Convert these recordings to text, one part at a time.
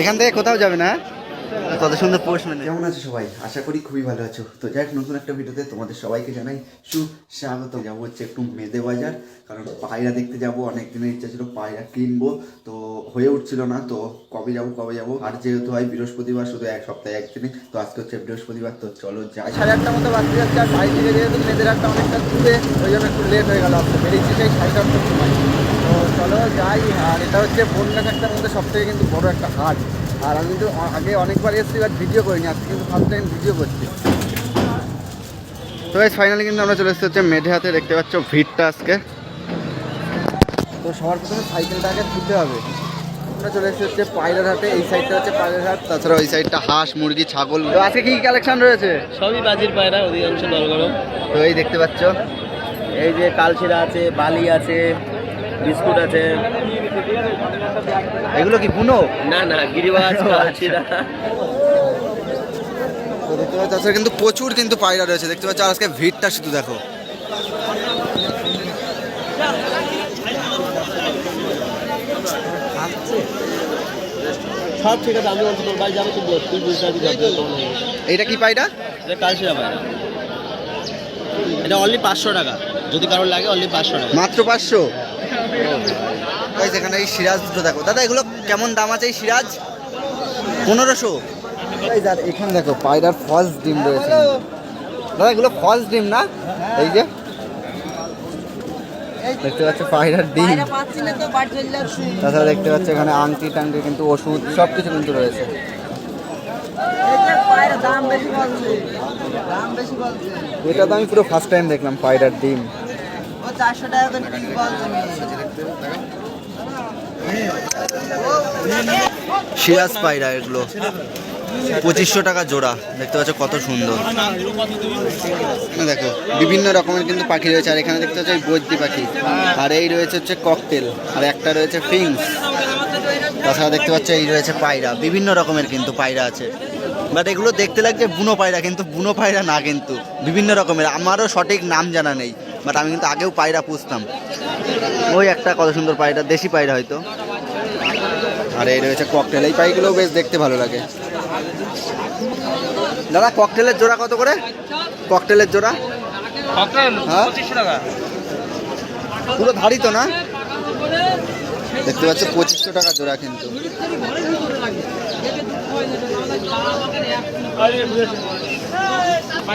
এখান থেকে কোথাও যাবে না কত সুন্দর পোস্ট মানে। কেমন আছো সবাই? আশা করি খুবই ভালো আছো। তো যাই নতুন একটা ভিডিওতে তোমাদের সবাইকে জানাই সুস্বাগত যাব হচ্ছে একটু মেদে বাজার কারণ পায়রা দেখতে যাব অনেক দিনের ইচ্ছা ছিল পায়রা কিনবো তো হয়ে উঠছিল না তো কবে যাব কবে যাব? আর যেহেতু হয় বৃহস্পতিবার শুধু এক সপ্তাহে একদিনে তো আজকে হচ্ছে বৃহস্পতিবার তো চলো যাই। সাড়ে আটটার মতো বাজতে যাচ্ছে আর বাড়ি থেকে যেহেতু মেয়েদের একটা অনেকটা দূরে ওই জন্য একটু লেট হয়ে গেল আসতে বেরিয়েছি সেই সাড়ে চারটার সময়। তো চলো যাই আর এটা হচ্ছে বনগাছাটার মধ্যে সব থেকে কিন্তু বড় একটা হাট। আর আমি কিন্তু অ- আগে অনেকবার এসেছি বাট ভিডিও করিনি আজকে কিন্তু ফার্স্ট টাইম ভিডিও করছি। তো ফাইনালি কিন্তু আমরা চলে এসেছি হচ্ছে মেঢে হাতে দেখতে পাচ্ছ ভিড়টা আজকে। তো সবার প্রথমে সাইকেলটাকে তুলতে হবে। আমরা চলে এসেছি হচ্ছে পায়রার হাটে এই সাইডটা হচ্ছে পায়রার হাট তাছাড়া ওই সাইডটা হাঁস মুরগি ছাগল। তো আজকে কী কালেকশন রয়েছে? সবই বাজির পায়রা অধিকাংশ দল গরম তো এই দেখতে পাচ্ছ। এই যে কালশিরা আছে বালি আছে বিস্কুট আছে। এগুলো কি বুনো? না না গিরিবাজ তো দেখতে পাচ্ছ আজকে কিন্তু প্রচুর কিন্তু পায়রা রয়েছে। দেখতে পাচ্ছ আজকে ভিড়টা শুধু দেখো। সব ঠিক আছে আমি তোর বাড়ি যাব তুই তুই বুঝতে পারবি যাবে তখন হবে। এইটা কি পায়রা? এটা কালশিরা পায়রা। এটা অনলি পাঁচশো টাকা। যদি কারোর লাগে অনলি পাঁচশো টাকা। মাত্র পাঁচশো? ওই যেখানে এই সিরাজ দুটো দেখো। দাদা এগুলো কেমন দাম আছে এই সিরাজ? পনেরোশো। দাদা এখানে দেখো পায়রার ফলস ডিম রয়েছে। দাদা এগুলো ফলস ডিম না? এই যে দেখতে পাচ্ছ পায়রার ডিম। তাছাড়া দেখতে পাচ্ছ এখানে আংটি টাংটি কিন্তু ওষুধ সব কিছু কিন্তু রয়েছে। এই যে বাইরে দাম বেশি বলছে। দাম বেশি বলছে। এটা তো আমি পুরো ফার্স্ট টাইম দেখলাম পায়রার ডিম। ও চারশো টাকা সিরাজ পায়রা এগুলো। পঁচিশশো টাকা জোড়া। দেখতে পাচ্ছ কত সুন্দর। দেখো, বিভিন্ন রকমের কিন্তু পাখি রয়েছে। আর এখানে দেখতে পাচ্ছ বৈদ্যি পাখি। আর এই রয়েছে হচ্ছে ককটেল আর একটা রয়েছে ফিংস তাছাড়া দেখতে পাচ্ছ এই রয়েছে পায়রা। বিভিন্ন রকমের কিন্তু পায়রা আছে। বাট এগুলো দেখতে লাগছে বুনো পায়রা, কিন্তু বুনো পায়রা না কিন্তু। বিভিন্ন রকমের। আমারও সঠিক নাম জানা নেই। বাট আমি কিন্তু আগেও পায়রা পুষতাম। ওই একটা কত সুন্দর পায়রা। দেশি পায়রা হয়তো। আর এই রয়েছে ককটেল এই পাইগুলো বেশ দেখতে ভালো লাগে। দাদা ককটেলের জোড়া কত করে? ককটেলের জোড়া? হ্যাঁ? পুরো ধারি তো না? দেখতে পাচ্ছ পঁচিশশো টাকা জোড়া কিন্তু।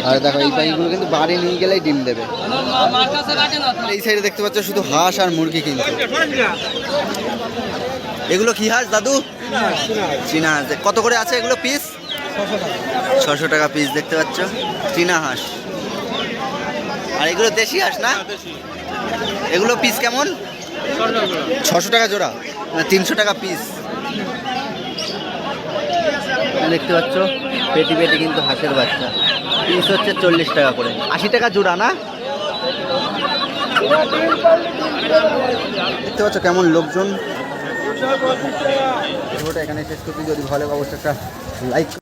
আর দেখো এই পাইগুলো কিন্তু বাড়ি নিয়ে গেলেই ডিম দেবে। এই সাইডে দেখতে পাচ্ছ শুধু হাঁস আর মুরগি কিন্তু। এগুলো কি হাঁস, দাদু? চীনা হাঁস। কত করে আছে এগুলো পিস ছশো টাকা পিস দেখতে পাচ্ছ? চীনা হাঁস। আর এগুলো দেশি হাঁস না? এগুলো পিস কেমন? ছশো টাকা জোড়া। তিনশো টাকা পিস দেখতে পাচ্ছ, পেটি পেটি কিন্তু হাঁসের বাচ্চা। পিস হচ্ছে চল্লিশ টাকা করে। আশি টাকা জোড়া না? দেখতে পাচ্ছ কেমন লোকজন? ভিডিওটা এখানে শেষ করছি। যদি ভালো অবশ্যই একটা লাইক